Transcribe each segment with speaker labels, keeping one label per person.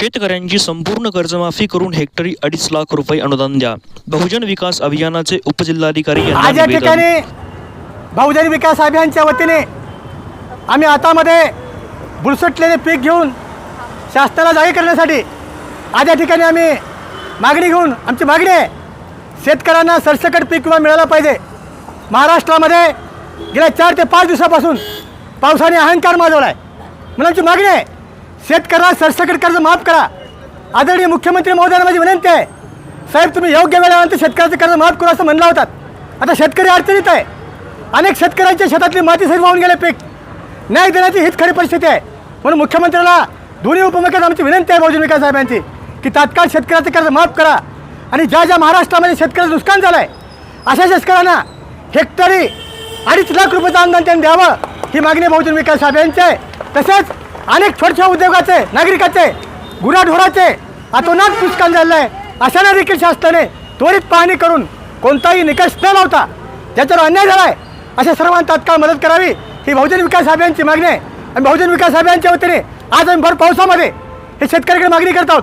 Speaker 1: शेतकऱ्यांची संपूर्ण कर्जमाफी करून हेक्टरी अडीच लाख रुपये अनुदान द्या. बहुजन विकास अभियानाचे उपजिल्हाधिकारी
Speaker 2: आज या ठिकाणी बहुजन विकास अभियानच्या वतीने आम्ही हातामध्ये बुलसटलेले पीक घेऊन शासनाला जाहीर करण्यासाठी आज या ठिकाणी आम्ही मागणी घेऊन आमची मागणी आहे शेतकऱ्यांना सरसकट पीक विमा मिळाला पाहिजे. महाराष्ट्रामध्ये गेल्या चार ते पाच दिवसापासून पावसाने अहंकार माजवला आहे म्हणून आमची मागणी आहे शेतकऱ्याला सरसकट कर्ज माफ करा. आदरणीय मुख्यमंत्री महोदयांना माझी विनंती आहे. साहेब तुम्ही योग्य वेळेनंतर शेतकऱ्याचं कर्ज माफ करू असं म्हणलं होतात आता शेतकरी अडचणीत आहे. अनेक शेतकऱ्यांच्या शेतातली माती सहित वाहून गेले पीक. न्याय देण्याची हीच खरी परिस्थिती आहे. म्हणून मुख्यमंत्र्याला दोन्ही उपमुख्यात आमची विनंती आहे बहुजन विकास साहेबांची की तात्काळ शेतकऱ्याचं कर्ज माफ करा. आणि ज्या ज्या महाराष्ट्रामध्ये शेतकऱ्याचं नुकसान झालं आहे अशा शेतकऱ्यांना हेक्टरी अडीच लाख रुपयाचं अनुदान त्यांनी द्यावं ही मागणी बहुजन विकास साहेब यांची आहे. तसेच अनेक छोट्या उद्योगाचे नागरिकाचे गुराढोराचे अतोनात नुकसान झालेलं आहे अशाने देखील शासनाने त्वरित पाहणी करून कोणताही निकष न लावता ज्याच्यावर अन्याय झाला आहे अशा सर्वांना तात्काळ मदत करावी. ही बहुजन विकास अभियानची मागणी आहे. आणि बहुजन विकास अभियानच्या वतीने आज आम्ही भर पावसामध्ये हे शेतकऱ्याकडे मागणी करत आहोत.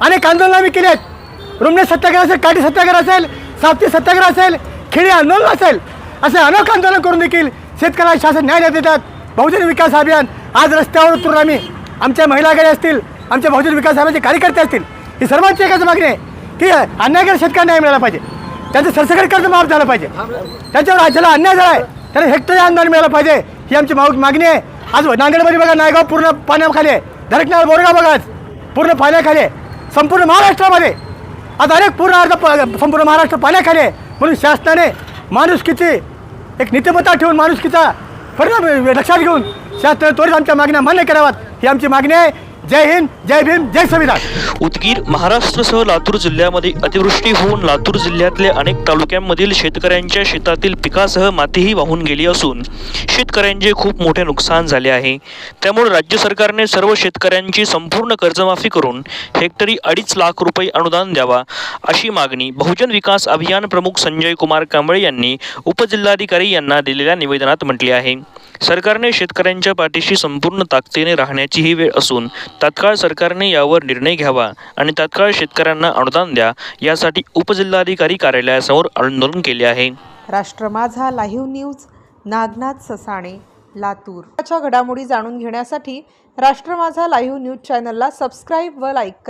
Speaker 2: अनेक आंदोलनं आम्ही केली आहेत. रुमणे सत्याग्रह असेल काठी सत्याग्रह असेल साप्ती सत्याग्रह असेल खेडी आंदोलन असेल असे अनेक आंदोलन करून देखील शेतकऱ्याला शासन न्याय देतात बहुजन विकास अभियान आज रस्त्यावर उतरून आम्ही आमच्या महिला गाडी असतील आमच्या बहुजन विकास अभियानचे कार्यकर्ते असतील ही सर्वांची एकच मागणी आहे की अन्यायकर शेतकऱ्यांना न्याय मिळाला पाहिजे. त्यांचं सरसकट कर्ज माफ झालं पाहिजे. त्याच्यावर आज ज्याला अन्याय झाला आहे त्याला हेक्टरी अनुदान मिळालं पाहिजे ही आमची मागणी आहे. आज नांदेडमध्ये बघा नायगाव पूर्ण पाण्याखाली आहे. धरकनाळ बोरगाव बघा आज पूर्ण पाण्याखाली आहे. संपूर्ण महाराष्ट्रामध्ये. आज अनेक पूर्ण अर्ध प- संपूर्ण महाराष्ट्र पाण्याखाली आहे. म्हणून शासनाने माणुसकीची एक नीतिमत्ता ठेवून माणुसकीचा परिणाम लक्षात घेऊन शास्त्र त्वरित आमच्या मागण्या मान्य कराव्यात. ही आमची मागणी आहे. जय हिंद जय भीम जय संविधान.
Speaker 1: उदगीर महाराष्ट्रसह लातूर जिल्ह्यामध्ये अतिवृष्टी होऊन लातूर जिल्ह्यातल्या अनेक तालुक्यांमधील शेतकऱ्यांच्या शेतातील पिकासह मातीही वाहून गेली असून शेतकऱ्यांचे खूप मोठे नुकसान झाले आहे. त्यामुळे राज्य सरकारने सर्व शेतकऱ्यांची संपूर्ण कर्जमाफी करून हेक्टरी अडीच लाख रुपये अनुदान द्यावा अशी मागणी बहुजन विकास अभियान प्रमुख संजय कुमार कांबळे यांनी उपजिल्हाधिकारी यांना दिलेल्या निवेदनात म्हटले आहे. सरकारने शेतकऱ्यांच्या पाठीशी संपूर्ण ताकदीने राहण्याची ही वेळ असून तात्काळ सरकारने यावर निर्णय घ्यावा आणि तात्काळ शेतकऱ्यांना अनुदान द्या यासाठी उपजिल्हाधिकारी कार्यालयासमोर आंदोलन केले आहे.
Speaker 3: Rashtra Majha live news Nagnath Sasane Latur. घडामोडी जाणून घेण्यासाठी राष्ट्र माझा लाईव्ह न्यूज चॅनलला सबस्क्राईब व लाईक करा.